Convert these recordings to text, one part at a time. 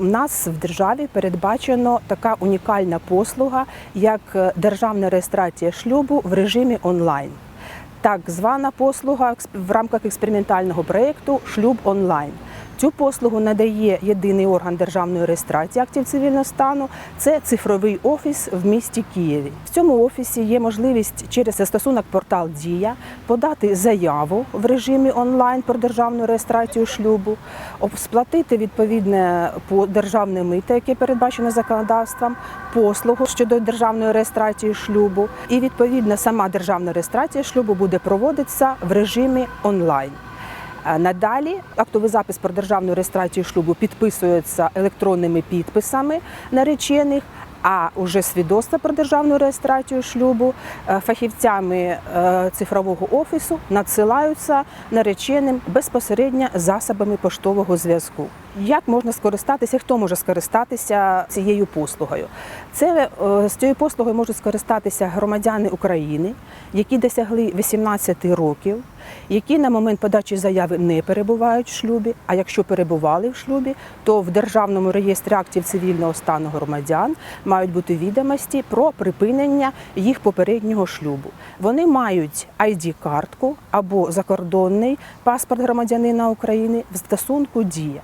У нас в державі передбачено така унікальна послуга, як е, державна реєстрація шлюбу в режимі онлайн. Так звана послуга в рамках експериментального проєкту Шлюб онлайн. Цю послугу надає єдиний орган державної реєстрації актів цивільного стану. Це цифровий офіс в місті Києві. В цьому офісі є можливість через застосунок портал Дія подати заяву в режимі онлайн про державну реєстрацію шлюбу, сплатити відповідне по державне мито, яке передбачено законодавством, послугу щодо державної реєстрації шлюбу. І відповідно сама державна реєстрація шлюбу буде проводитися в режимі онлайн. Е, Надалі актовий запис про державну реєстрацію шлюбу підписується електронними підписами наречених. А уже свідоцтва про державну реєстрацію шлюбу е, фахівцями е, цифрового офісу надсилаються нареченим безпосередньо засобами поштового зв'язку. Як можна скористатися, хто може скористатися цією послугою? Це з цією послугою можуть скористатися громадяни України, які досягли 18 років, які на момент подачі заяви не перебувають в шлюбі. А якщо перебували в шлюбі, то в державному реєстрі актів цивільного стану громадян мають бути відомості про припинення їх попереднього шлюбу. Вони мають ID-картку або закордонний паспорт громадянина України в стосунку дія.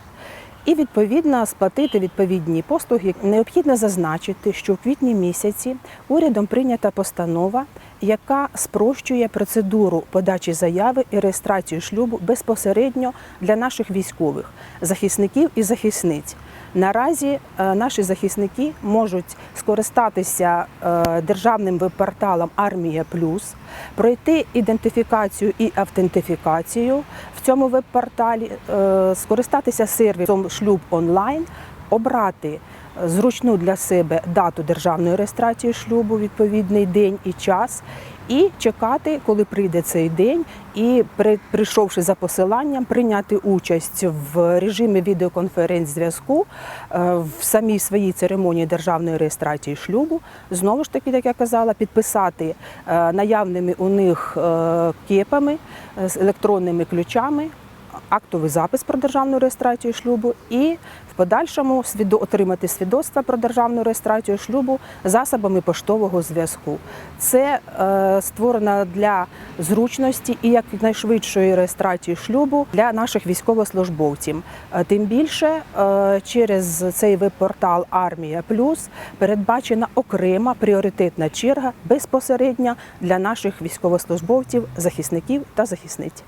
І відповідно сплатити відповідні послуги. Необхідно зазначити, що в квітні місяці урядом прийнята постанова, яка спрощує процедуру подачі заяви і реєстрацію шлюбу безпосередньо для наших військових захисників і захисниць. Наразі е, наші захисники можуть скористатися е, державним веб-порталом Армія Плюс, пройти ідентифікацію і автентифікацію в цьому веб-порталі, е, скористатися сервісом Шлюб онлайн, обрати зручну для себе дату державної реєстрації шлюбу, відповідний день і час, і чекати, коли прийде цей день, і при- прийшовши за посиланням, прийняти участь в режимі відеоконференц-зв'язку е, в самій своїй церемонії державної реєстрації шлюбу. Знову ж таки, як я казала, підписати е, наявними у них е, кепами з електронними ключами актовий запис про державну реєстрацію шлюбу і в подальшому отримати свідоцтва про державну реєстрацію шлюбу засобами поштового зв'язку. Це е, створено для зручності і якнайшвидшої реєстрації шлюбу для наших військовослужбовців. Е, Тим більше е, через цей веб-портал Армія Плюс передбачена окрема пріоритетна черга безпосередньо для наших військовослужбовців, захисників та захисниць.